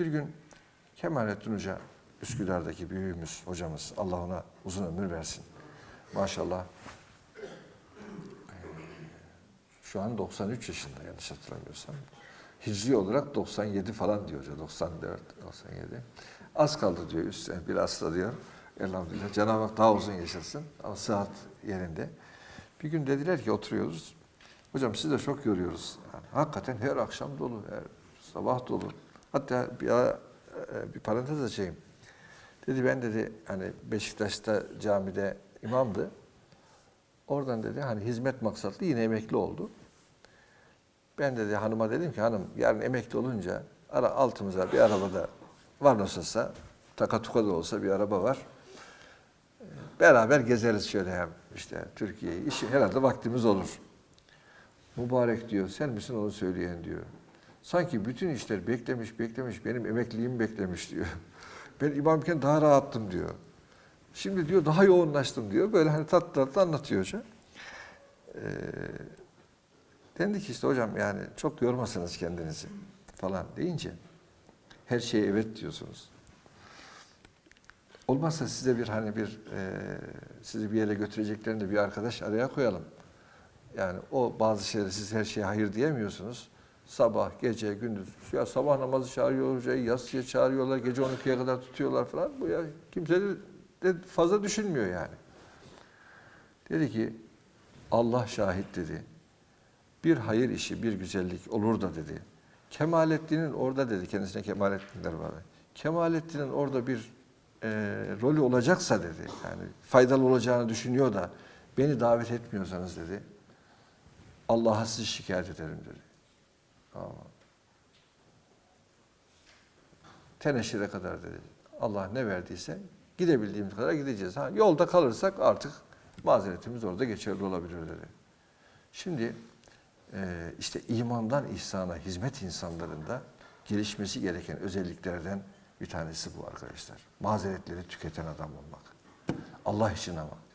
Bir gün Kemalettin Hoca, Üsküdar'daki büyüğümüz, hocamız, Allah ona uzun ömür versin. Maşallah. Ee, Şu an 93 yaşında yanlış hatırlamıyorsam. Hicri olarak 97 falan diyor hoca, 94, 97. Az kaldı diyor üstüne, biraz da diyor. Elhamdülillah. Cenab-ı Hak daha uzun yaşasın ama sıhhat yerinde. Bir gün dediler ki oturuyoruz. Hocam sizi de çok yoruyoruz. Yani hakikaten her akşam dolu, her sabah dolu. Hatta bir, e, bir parantez açayım. Dedi ben dedi hani Beşiktaş'ta camide imamdı. Oradan dedi hani hizmet maksatlı yine emekli oldu. Ben dedi hanıma dedim ki hanım yarın emekli olunca ara altımıza bir arabada var nasılsa takatuka da olsa bir araba var. Beraber gezeriz şöyle hem işte Türkiye'yi. İşi herhalde vaktimiz olur. Mübarek diyor sen misin onu söyleyen diyor. Sanki bütün işler beklemiş beklemiş benim emekliliğimi beklemiş diyor. Ben imamken daha rahattım diyor. Şimdi diyor daha yoğunlaştım diyor. Böyle hani tatlı tatlı anlatıyor hoca. Ee, dendi ki işte hocam yani çok yormasınız kendinizi falan deyince her şeye evet diyorsunuz. Olmazsa size bir hani bir e, sizi bir yere götüreceklerinde bir arkadaş araya koyalım. Yani o bazı şeyleri siz her şeye hayır diyemiyorsunuz. Sabah, gece, gündüz. Ya sabah namazı çağırıyor hocayı, yatsıya çağırıyorlar, gece 12'ye kadar tutuyorlar falan. Bu ya kimse de, fazla düşünmüyor yani. Dedi ki Allah şahit dedi. Bir hayır işi, bir güzellik olur da dedi. Kemalettin'in orada dedi, kendisine Kemalettinler var. Kemalettin'in orada bir e, rolü olacaksa dedi, yani faydalı olacağını düşünüyor da beni davet etmiyorsanız dedi, Allah'a sizi şikayet ederim dedi. Teneşire kadar dedi. Allah ne verdiyse gidebildiğimiz kadar gideceğiz. Ha, yolda kalırsak artık mazeretimiz orada geçerli olabilir dedi. Şimdi e, işte imandan ihsana hizmet insanlarında gelişmesi gereken özelliklerden bir tanesi bu arkadaşlar. Mazeretleri tüketen adam olmak. Allah için ama.